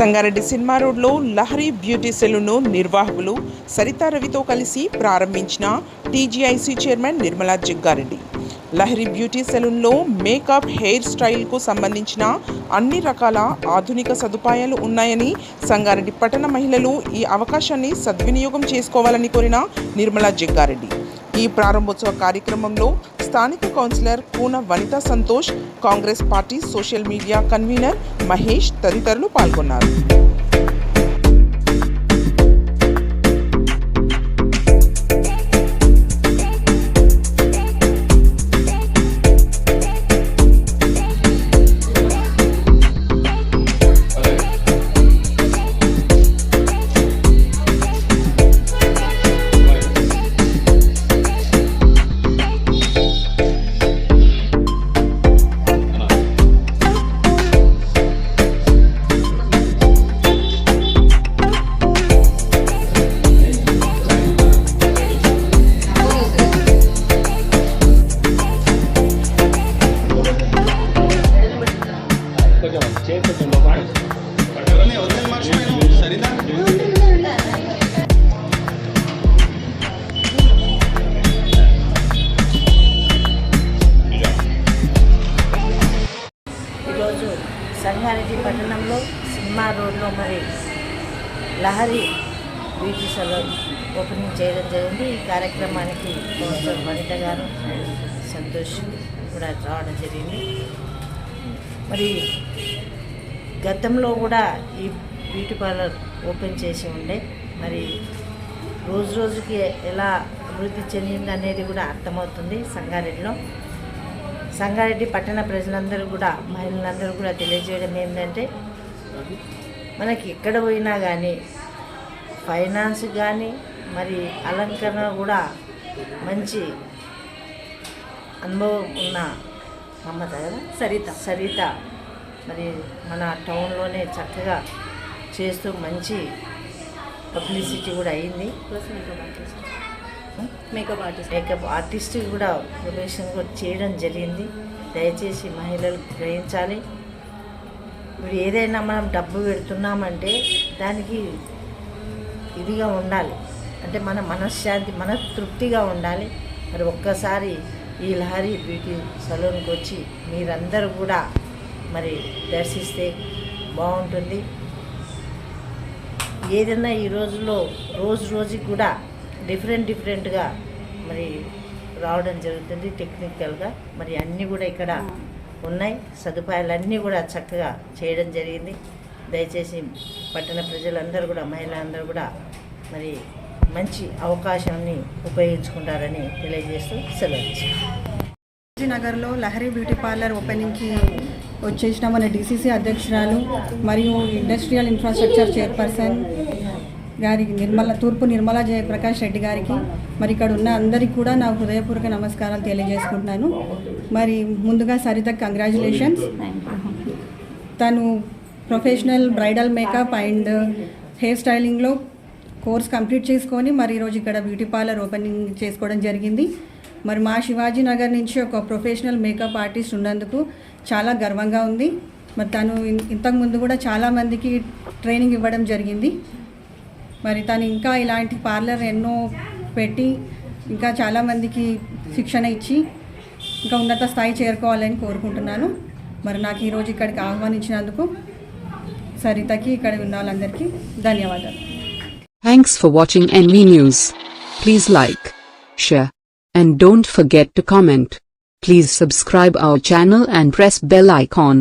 Sangareddy cinema రోడ్లో Lahari beauty సెలూన్ను నిర్వాహకులు సరితా రవితో కలిసి ప్రారంభించిన TGIC chairman Nirmala Jaggareddy. Lahari beauty సెలూన్లో makeup hair స్టైల్కు సంబంధించిన అన్ని రకాల ఆధునిక సదుపాయాలు ఉన్నాయని సంగారెడ్డి పట్టణ మహిళలు ఈ అవకాశాన్ని సద్వినియోగం చేసుకోవాలని కోరిన నిర్మలా జగ్గారెడ్డి. ఈ ప్రారంభోత్సవ కార్యక్రమంలో స్థానిక councillor Koona Vanitha Santosh Congress party social media convener Mahesh తదితరులు పాల్గొన్నారు. సంగారెడ్డి పట్టణంలో సినిమా రోడ్లో మరి లహరి బ్యూటీ సలూన్ ఓపెనింగ్ చేయడం జరిగింది. ఈ కార్యక్రమానికి కౌన్సిలర్ వనిత గారు సంతోష్ కూడా రావడం జరిగింది. మరి గతంలో కూడా ఈ బ్యూటీ పార్లర్ ఓపెన్ చేసి ఉండే మరి రోజు రోజుకి ఎలా అభివృద్ధి చెందింది అనేది కూడా అర్థమవుతుంది సంగారెడ్డిలో. సంగారెడ్డి పట్టణ ప్రజలందరూ కూడా మహిళలందరూ కూడా తెలియజేయడం ఏంటంటే మనకి ఎక్కడ పోయినా కానీ ఫైనాన్స్ కానీ మరి అలంకరణ కూడా మంచి అనుభవం ఉన్న మమత కదా సరిత. సరిత. మరి మన టౌన్లోనే చక్కగా చేస్తూ మంచి పబ్లిసిటీ కూడా అయింది. మేకప్ ఆర్టిస్ట్ మేకప్ ఆర్టిస్ట్ కూడా ప్రొఫెషన్ కూడా చేయడం జరిగింది. దయచేసి మహిళలు గ్రహించాలి. ఇప్పుడు ఏదైనా మనం డబ్బు పెడుతున్నామంటే దానికి ఇదిగా ఉండాలి. అంటే మన మనశ్శాంతి మన తృప్తిగా ఉండాలి. మరి ఒక్కసారి ఈ లహరి బ్యూటీ సలూన్కి వచ్చి మీరందరూ కూడా మరి దర్శిస్తే బాగుంటుంది. ఏదైనా ఈ రోజుల్లో రోజు రోజుకి కూడా డిఫరెంట్ డిఫరెంట్గా మరి రావడం జరుగుతుంది టెక్నికల్గా. మరి అన్నీ కూడా ఇక్కడ ఉన్నాయి. సదుపాయాలన్నీ కూడా చక్కగా చేయడం జరిగింది. దయచేసి పట్టణ ప్రజలందరూ కూడా మహిళలందరూ కూడా మరి మంచి అవకాశాన్ని ఉపయోగించుకుంటారని తెలియజేస్తూ సెలవు విజయనగర్లో నగర్లో లహరి బ్యూటీ పార్లర్ ఓపెనింగ్కి వచ్చేసిన మన డీసీసీ అధ్యక్షురాలు మరియు ఇండస్ట్రియల్ ఇన్ఫ్రాస్ట్రక్చర్ చైర్పర్సన్ గారికి నిర్మల తూర్పు నిర్మలా జయప్రకాష్ రెడ్డి గారికి మరి ఇక్కడ ఉన్న అందరికీ కూడా నా హృదయపూర్వక నమస్కారాలు తెలియజేసుకుంటున్నాను. మరి ముందుగా సరిత కంగ్రాచులేషన్స్ తను professional bridal makeup and hair స్టైలింగ్లో course complete చేసుకొని మరి ఈరోజు ఇక్కడ బ్యూటీ పార్లర్ ఓపెనింగ్ చేసుకోవడం జరిగింది. మరి మా శివాజీ నగర్ నుంచి ఒక ప్రొఫెషనల్ మేకప్ ఆర్టిస్ట్ ఉన్నందుకు చాలా గర్వంగా ఉంది. మరి తను ఇంతకుముందు కూడా చాలామందికి ట్రైనింగ్ ఇవ్వడం జరిగింది. మరి తను ఇంకా ఇలాంటి పార్లర్ ఎన్నో పెట్టి ఇంకా చాలామందికి శిక్షణ ఇచ్చి ఇంకా ఉన్నత స్థాయి చేరుకోవాలని కోరుకుంటున్నాను. మరి నాకు ఈరోజు ఇక్కడికి ఆహ్వానించినందుకు సరితకి ఇక్కడ ఉన్న వాళ్ళందరికీ ధన్యవాదాలు. Thanks for watching NV news please like share and don't forget to comment please subscribe our channel and press bell icon